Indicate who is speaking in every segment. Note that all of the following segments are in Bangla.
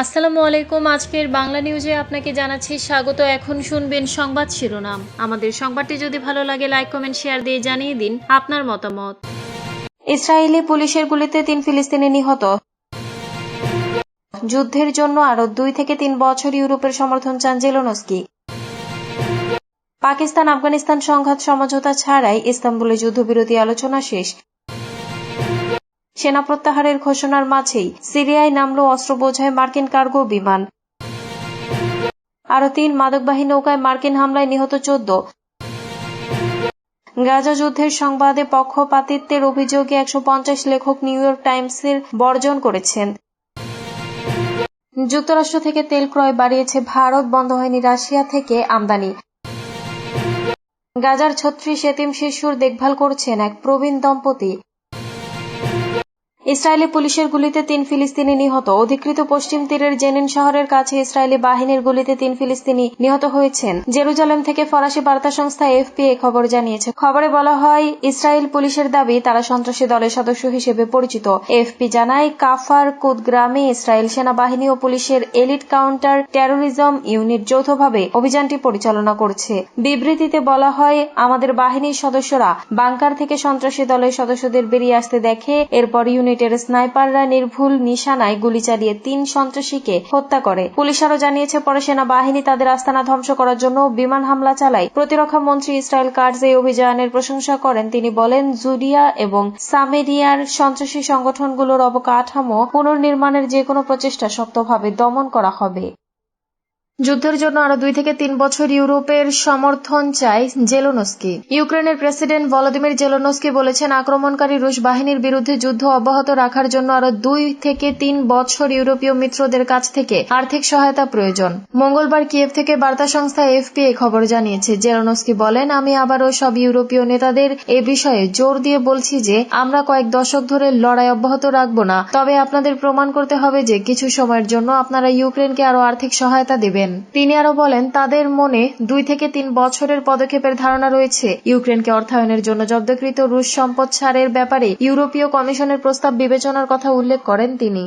Speaker 1: আসসালামু আলাইকুম। আজকের বাংলা নিউজে আপনাকে জানাচ্ছি স্বাগত। এখন শুনবেন সংবাদ শিরোনাম। আমাদের সংবাদটি যদি ভালো লাগে লাইক কমেন্ট শেয়ার দিয়ে জানিয়ে দিন আপনার মতামত। ইসরায়েলি পুলিশের গুলিতে তিন ফিলিস্তিনি নিহত। যুদ্ধের জন্য আরও দুই থেকে তিন বছর ইউরোপের সমর্থন চান জেলোনস্কি। পাকিস্তান আফগানিস্তান সংঘাত সমঝোতা ছাড়াই ইস্তাম্বুলে যুদ্ধবিরতি আলোচনা শেষ। সেনা প্রত্যাহারের ঘোষণার মাঝেই সিরিয়ায় নামল অস্ত্র বোঝায় মার্কিন কার্গো বিমান। আরও তিন মাদকবাহী নৌকায় মার্কিন হামলায় নিহত চোদ্দ। গাজা যুদ্ধের সংবাদে পক্ষপাতিত্বের অভিযোগে একশো পঞ্চাশ লেখক নিউ ইয়র্ক টাইমসের বর্জন করেছেন। যুক্তরাষ্ট্র থেকে তেল ক্রয় বাড়িয়েছে ভারত, বন্ধ হয়নি রাশিয়া থেকে আমদানি। গাজার ছত্রিশ এতিম শিশুর দেখভাল করছেন এক প্রবীণ দম্পতি। ইসরায়েলি পুলিশের গুলিতে তিন ফিলিস্তিনি নিহত। অধিকৃত পশ্চিম তীরের জেনিন শহরের কাছে ইসরায়েলি বাহিনীর গুলিতে তিন ফিলিস্তিনি নিহত হয়েছেন। জেরুজালেম থেকে ফরাসি বার্তা সংস্থা এফপি এ খবর জানিয়েছে। খবরে বলা হয়, ইসরায়েল পুলিশের দাবি, তারা সন্ত্রাসী দলের সদস্য হিসেবে পরিচিত। এফপি জানায়, কাফার কুদ গ্রামে ইসরায়েল সেনাবাহিনী ও পুলিশের এলিট কাউন্টার টেরোরিজম ইউনিট যৌথভাবে অভিযানটি পরিচালনা করছে। বিবৃতিতে বলা হয়, আমাদের বাহিনীর সদস্যরা বাংকার থেকে সন্ত্রাসী দলের সদস্যদের বেরিয়ে আসতে দেখে, এরপর ইউনিটের স্নাইপাররা নির্ভুল নিশানায় গুলি চালিয়ে তিন সন্ত্রাসীকে হত্যা করে। পুলিশ আরও জানিয়েছে, পরে সেনাবাহিনী তাদের আস্তানা ধ্বংস করার জন্য বিমান হামলা চালায়। প্রতিরক্ষা মন্ত্রী ইসরায়েল কার্জ এই অভিযানের প্রশংসা করেন। তিনি বলেন জুডিয়া এবং সামেরিয়ার সন্ত্রাসী সংগঠনগুলোর অবকাঠামো পুনর্নির্মাণের যে কোনো প্রচেষ্টা শক্তভাবে দমন করা হবে। যুদ্ধের জন্য আরও দুই থেকে তিন বছর ইউরোপের সমর্থন চায় জেলোনস্কি। ইউক্রেনের প্রেসিডেন্ট ভলোদিমির জেলোনস্কি বলেছেন, আক্রমণকারী রুশ বাহিনীর বিরুদ্ধে যুদ্ধ অব্যাহত রাখার জন্য আরও দুই থেকে তিন বছর ইউরোপীয় মিত্রদের কাছ থেকে আর্থিক সহায়তা প্রয়োজন। মঙ্গলবার কিয়েভ থেকে বার্তা সংস্থা এফপি এ খবর জানিয়েছে, জেলোনস্কি বলেন, আমি আবারও সব ইউরোপীয় নেতাদের এ বিষয়ে জোর দিয়ে বলছি যে, আমরা কয়েক দশক ধরে লড়াই অব্যাহত রাখব না। তবে আপনাদের প্রমাণ করতে হবে যে, কিছু সময়ের জন্য আপনারা ইউক্রেনকে আরও আর্থিক সহায়তা দেবেন। তিনি আরও বলেন, তাদের মনে দুই থেকে তিন বছরের পদক্ষেপের ধারণা রয়েছে। ইউক্রেনকে অর্থায়নের জন্য জব্দকৃত রুশ সম্পদ ছাড়ের ব্যাপারে ইউরোপীয় কমিশনের প্রস্তাব বিবেচনার কথা উল্লেখ করেন তিনি।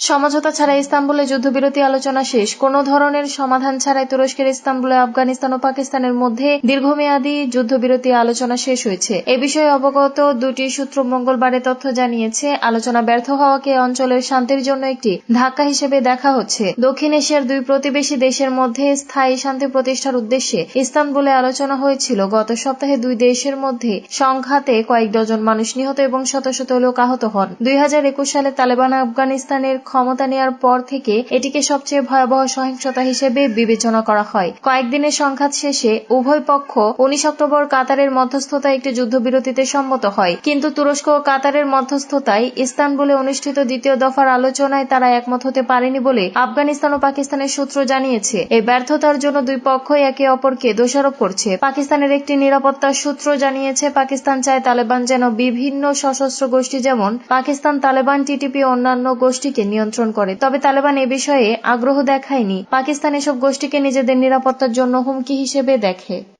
Speaker 1: সমঝোতা ছাড়া ইস্তাম্বুলে যুদ্ধবিরতি আলোচনা শেষ। কোন ধরনের সমাধান ছাড়াই তুরস্কের ইস্তাম্বুলে আফগানিস্তান ও পাকিস্তানের মধ্যে দীর্ঘমেয়াদী যুদ্ধবিরতি আলোচনা শেষ হয়েছে। এ বিষয়ে অবগত দুটি সূত্র মঙ্গলবারে তথ্য জানিয়েছে, আলোচনা ব্যর্থ হওয়াকে অঞ্চলের শান্তির জন্য একটি ধাক্কা হিসেবে দেখা হচ্ছে। দক্ষিণ এশিয়ার দুই প্রতিবেশী দেশের মধ্যে স্থায়ী শান্তি প্রতিষ্ঠার উদ্দেশ্যে ইস্তাম্বুলে আলোচনা হয়েছিল। গত সপ্তাহে দুই দেশের মধ্যে সংঘাতে কয়েক ডজন মানুষ নিহত এবং শত শত লোক আহত হন। দুই হাজার একুশ সালে তালেবান আফগানিস্তানের ক্ষমতা নেওয়ার পর থেকে এটিকে সবচেয়ে ভয়াবহ সহিংসতা হিসেবে বিবেচনা করা হয়। কয়েকদিনের সংঘাত শেষে উভয় পক্ষ উনিশ অক্টোবর কাতারের মধ্যস্থতায় একটি যুদ্ধবিরতিতে সম্মত হয়। কিন্তু তুরস্ক ও কাতারের মধ্যস্থতায় ইস্তানবুলে অনুষ্ঠিত দ্বিতীয় দফার আলোচনায় তারা একমত হতে পারেনি বলে আফগানিস্তান ও পাকিস্তানের সূত্র জানিয়েছে। এই ব্যর্থতার জন্য দুই পক্ষই একে অপরকে দোষারোপ করছে। পাকিস্তানের একটি নিরাপত্তা সূত্র জানিয়েছে, পাকিস্তান চায় তালেবান যেন বিভিন্ন সশস্ত্র গোষ্ঠী যেমন পাকিস্তান তালেবান, টিটিপি অন্যান্য গোষ্ঠীকে নিয়ন্ত্রণ করে। তবে তালেবান এ বিষয়ে আগ্রহ দেখায়নি। পাকিস্তান এসব গোষ্ঠীকে নিজেদের নিরাপত্তার জন্য হুমকি হিসেবে দেখে।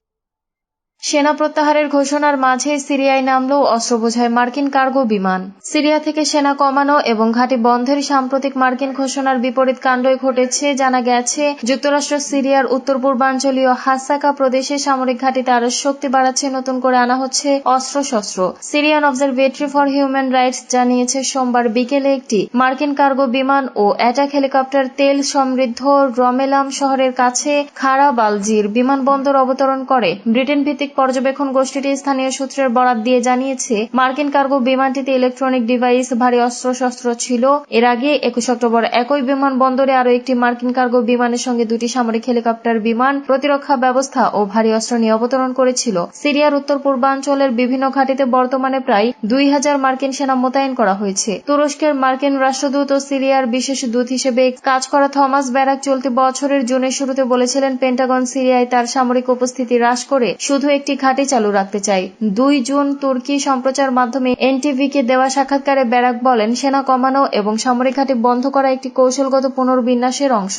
Speaker 1: সেনা প্রত্যাহারের ঘোষণার মাঝে সিরিয়ায় নামল অস্ত্রবোঝায় মার্কিন কার্গো বিমান। সিরিয়া থেকে সেনা কমানো এবং ঘাঁটি বন্ধের সাম্প্রতিক মার্কিন ঘোষণার বিপরীত কাণ্ডই ঘটেছে, জানা গেছে, যুক্তরাষ্ট্র সিরিয়ার উত্তর পূর্বাঞ্চলীয় হাসাকা প্রদেশে সামরিক ঘাঁটিতে আরও শক্তি বাড়াচ্ছে, নতুন করে আনা হচ্ছে অস্ত্রশস্ত্র। Syrian observatory for human rights জানিয়েছে, সোমবার বিকেলে একটি মার্কিন কার্গো বিমান ও অ্যাটাক হেলিকপ্টার তেল সমৃদ্ধ রমেলাম শহরের কাছে খারাবালজির বিমানবন্দর অবতরণ করে। ব্রিটেন ভিত্তিক পর্যবেক্ষণ গোষ্ঠীটি স্থানীয় সূত্রের বরাত দিয়ে জানিয়েছে, মার্কিন কার্গো বিমানটিতে ইলেকট্রনিক ডিভাইস, ভারী অস্ত্রশস্ত্র ছিল। এর আগে একুশ অক্টোবর একই বিমানবন্দরে আরও একটি মার্কিন কার্গো বিমানের সঙ্গে দুটি সামরিক হেলিকপ্টার বিমান প্রতিরক্ষা ব্যবস্থা ও ভারী অস্ত্র নিয়ে অবতরণ করেছিল। সিরিয়ার উত্তর পূর্বাঞ্চলের বিভিন্ন ঘাঁটিতে বর্তমানে প্রায় দুই হাজার মার্কিন সেনা মোতায়েন করা হয়েছে। তুরস্কের মার্কিন রাষ্ট্রদূত ও সিরিয়ার বিশেষ দূত হিসেবে কাজ করা থমাস ব্যারাক চলতি বছরের জুনের শুরুতে বলেছিলেন, পেন্টাগন সিরিয়ায় তার সামরিক উপস্থিতি হ্রাস করে শুধু একটি ঘাঁটি চালু রাখতে চাই। দুই জুন তুর্কি সম্প্রচার মাধ্যমে এনটিভিকে দেওয়া সাক্ষাৎকারে ব্যারাক বলেন, সেনা কমানো এবং সামরিক ঘাঁটি বন্ধ করা একটি কৌশলগত পুনর্বিন্যাসের অংশ।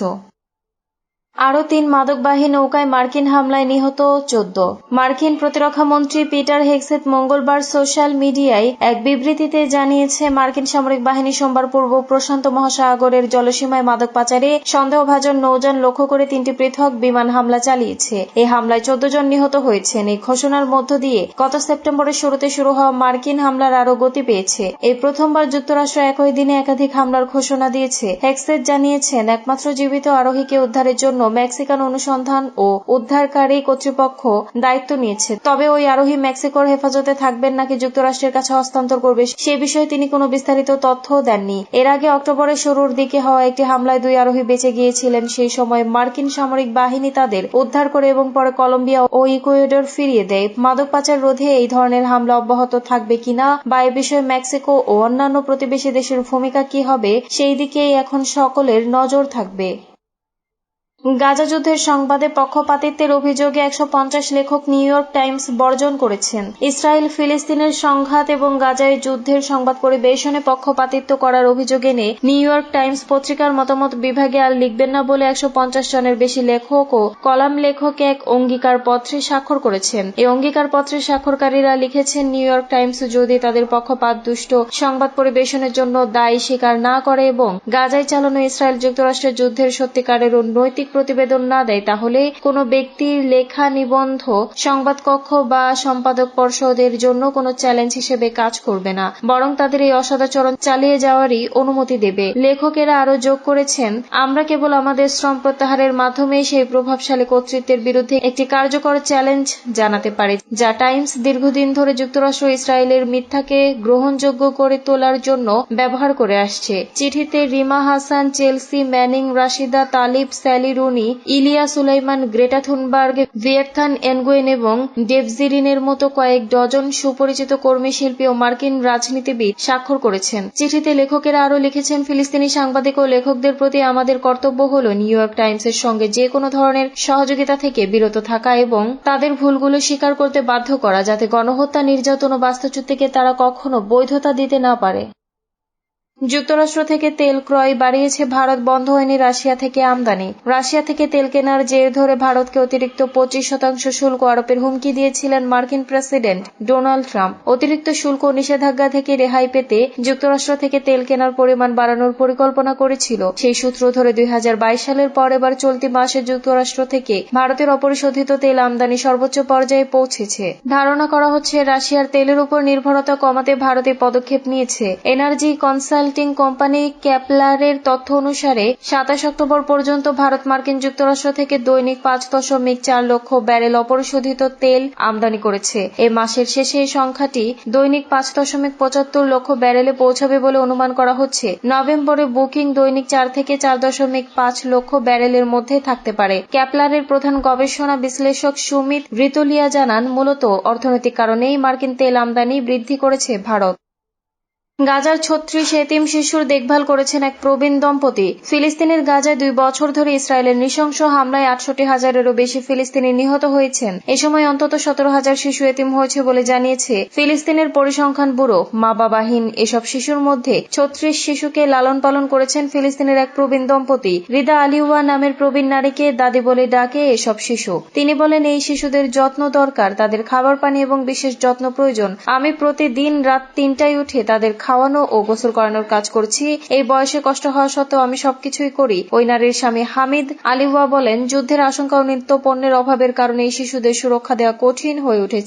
Speaker 1: আরও তিন মাদকবাহী নৌকায় মার্কিন হামলায় নিহত চোদ্দ। মার্কিন প্রতিরক্ষা মন্ত্রী পিটার হেক্সেত মঙ্গলবার সোশ্যাল মিডিয়ায় এক বিবৃতিতে জানিয়েছে, মার্কিন সামরিক বাহিনী সোমবার পূর্ব প্রশান্ত মহাসাগরের জলসীমায় মাদক পাচারে সন্দেহভাজন নৌযান লক্ষ্য করে তিনটি পৃথক বিমান হামলা চালিয়েছে। এই হামলায় চোদ্দ জন নিহত হয়েছেন। এই ঘোষণার মধ্য দিয়ে গত সেপ্টেম্বরের শুরুতে শুরু হওয়া মার্কিন হামলার আরও গতি পেয়েছে। এই প্রথমবার যুক্তরাষ্ট্র একই দিনে একাধিক হামলার ঘোষণা দিয়েছে। হেক্সেট জানিয়েছেন, একমাত্র জীবিত আরোহীকে উদ্ধারের জন্য মেক্সিকান অনুসন্ধান ও উদ্ধারকারী কর্তৃপক্ষ দায়িত্ব নিয়েছে। তবে ওই আরোহী মেক্সিকোর হেফাজতে থাকবেন নাকি যুক্তরাষ্ট্রের কাছে হস্তান্তর করবে, সে বিষয়ে তিনি কোনো বিস্তারিত তথ্য দেননি। এর আগে অক্টোবরের শুরুর দিকে হওয়া একটি হামলায় দুই আরোহী বেঁচে গিয়েছিলেন, সেই সময় মার্কিন সামরিক বাহিনী তাদের উদ্ধার করে এবং পরে কলম্বিয়া ও ইকুয়েডর ফিরিয়ে দেয়। মাদক পাচার রোধে এই ধরনের হামলা অব্যাহত থাকবে কিনা বা এ বিষয়ে মেক্সিকো ও অন্যান্য প্রতিবেশী দেশের ভূমিকা কি হবে, সেই দিকেই এখন সকলের নজর থাকবে। গাজা যুদ্ধের সংবাদে পক্ষপাতিত্বের অভিযোগে একশো পঞ্চাশ লেখক নিউ ইয়র্ক টাইমস বর্জন করেছেন। ইসরায়েল ফিলিস্তিনের সংঘাত এবং গাজায় যুদ্ধের সংবাদ পরিবেশনে পক্ষপাতিত্ব করার অভিযোগ এনে নিউ ইয়র্ক টাইমস পত্রিকার মতামত বিভাগে আর লিখবেন না বলে একশো পঞ্চাশ জনের বেশি লেখক ও কলাম লেখক এক অঙ্গীকার পত্রে স্বাক্ষর করেছেন। এই অঙ্গীকার পত্রে স্বাক্ষরকারীরা লিখেছেন, নিউ ইয়র্ক টাইমস যদি তাদের পক্ষপাত দুষ্ট সংবাদ পরিবেশনের জন্য দায়ী স্বীকার না করে এবং গাজায় চালানো ইসরায়েল যুক্তরাষ্ট্রের যুদ্ধের সত্যিকারের ও নৈতিক প্রতিবেদন না দেয়, তাহলে কোনো ব্যক্তির লেখা নিবন্ধ সংবাদ কক্ষ বা সম্পাদক পর্ষদের জন্য কোনো চ্যালেঞ্জ হিসেবে কাজ করবে না। বরং তাদের এই অসদাচরণ চালিয়ে যাওয়ারই অনুমতি দেবে। লেখকেরা আরও যোগ করেছেন, আমরা কেবল আমাদের শ্রম প্রত্যাহারের মাধ্যমে সেই প্রভাবশালী কর্তৃত্বের বিরুদ্ধে একটি কার্যকর চ্যালেঞ্জ জানাতে পারে, যা টাইমস দীর্ঘদিন ধরে যুক্তরাষ্ট্র ইসরায়েলের মিথ্যাকে গ্রহণযোগ্য করে তোলার জন্য ব্যবহার করে আসছে। চিঠিতে Rima Hassan, Chelsea, Manning, Rashida, Tlaib, Sally Rooney, Elia Suleiman, Greta Thunberg Viet Thanh Nguyen এবং ডেভজিরিনের মতো কয়েক ডজন সুপরিচিত কর্মী শিল্পী ও মার্কিন রাজনীতিবিদ স্বাক্ষর করেছেন। চিঠিতে লেখকেরা আরও লিখেছেন, ফিলিস্তিনি সাংবাদিক ও লেখকদের প্রতি আমাদের কর্তব্য হল নিউ ইয়র্ক টাইমসের সঙ্গে যে কোনো ধরনের সহযোগিতা থেকে বিরত থাকা এবং তাদের ভুলগুলো স্বীকার করতে বাধ্য করা, যাতে গণহত্যা, নির্যাতন ও বাস্তুচ্যুতিকে তারা কখনো বৈধতা দিতে না পারে। যুক্তরাষ্ট্র থেকে তেল ক্রয় বাড়িয়েছে ভারত, বন্ধ হয়নি রাশিয়া থেকে আমদানি। রাশিয়া থেকে তেল কেনার জের ধরে ভারতকে অতিরিক্ত পঁচিশ শতাংশ শুল্ক আরোপের হুমকি দিয়েছিলেন মার্কিন প্রেসিডেন্ট ডোনাল্ড ট্রাম্প। অতিরিক্ত শুল্ক নিষেধাজ্ঞা থেকে রেহাই পেতে যুক্তরাষ্ট্র থেকে তেল কেনার পরিমাণ বাড়ানোর পরিকল্পনা করেছিল। সেই সূত্র ধরে দুই হাজার বাইশ সালের পর এবার চলতি মাসে যুক্তরাষ্ট্র থেকে ভারতের অপরিশোধিত তেল আমদানি সর্বোচ্চ পর্যায়ে পৌঁছেছে। ধারণা করা হচ্ছে রাশিয়ার তেলের উপর নির্ভরতা কমাতে ভারতে পদক্ষেপ নিয়েছে। এনার্জি কনসাল কনসাল্টিং কোম্পানি ক্যাপলারের তথ্য অনুসারে, সাতাশ অক্টোবর পর্যন্ত ভারত মার্কিন যুক্তরাষ্ট্র থেকে দৈনিক পাঁচ দশমিক চার লক্ষ ব্যারেল অপরিশোধিত তেল আমদানি করেছে। এ মাসের শেষে এই সংখ্যাটি দৈনিক পাঁচ দশমিক পঁচাত্তর লক্ষ ব্যারেলে পৌঁছাবে বলে অনুমান করা হচ্ছে। নভেম্বরে বুকিং দৈনিক চার থেকে চার দশমিক পাঁচ লক্ষ ব্যারেলের মধ্যে থাকতে পারে। ক্যাপলারের প্রধান গবেষণা বিশ্লেষক সুমিত রিতলিয়া জানান, মূলত অর্থনৈতিক কারণেই মার্কিন তেল আমদানি বৃদ্ধি করেছে ভারত। গাজার ছত্রিশ এতিম শিশুর দেখভাল করেছেন এক প্রবীণ দম্পতি। ফিলিস্তিনের গাজায় দুই বছর ধরে ইসরায়েলের নৃশংস হামলায় আটষট্টি হাজারেরও বেশি ফিলিস্তিনি নিহত হয়েছেন। এ সময় অন্তত সতেরো হাজার শিশু এতিম হয়েছে বলে জানিয়েছে ফিলিস্তিনের পরিসংখ্যান ব্যুরো। মা বাবাহীন এসব শিশুর মধ্যে ছত্রিশ শিশুকে লালন পালন করেছেন ফিলিস্তিনের এক প্রবীণ দম্পতি। রিদা আলিউয়া নামের প্রবীণ নারীকে দাদি বলে ডাকে এসব শিশু। তিনি বলেন, এই শিশুদের যত্ন দরকার, তাদের খাবার পানি এবং বিশেষ যত্ন প্রয়োজন। আমি প্রতিদিন রাত তিনটায় উঠে তাদের খাওয়ানো ও গোসল করানোর কাজ করছি। এই বয়সে কষ্ট হওয়া সত্ত্বেও আমি সবকিছুই করি। ওই নারীর স্বামী হামিদ আলিওয়া বলেন, যুদ্ধের আশঙ্কা ও নিত্য পণ্যের অভাবের কারণে এই শিশুদের সুরক্ষা দেওয়া কঠিন হয়ে উঠেছে।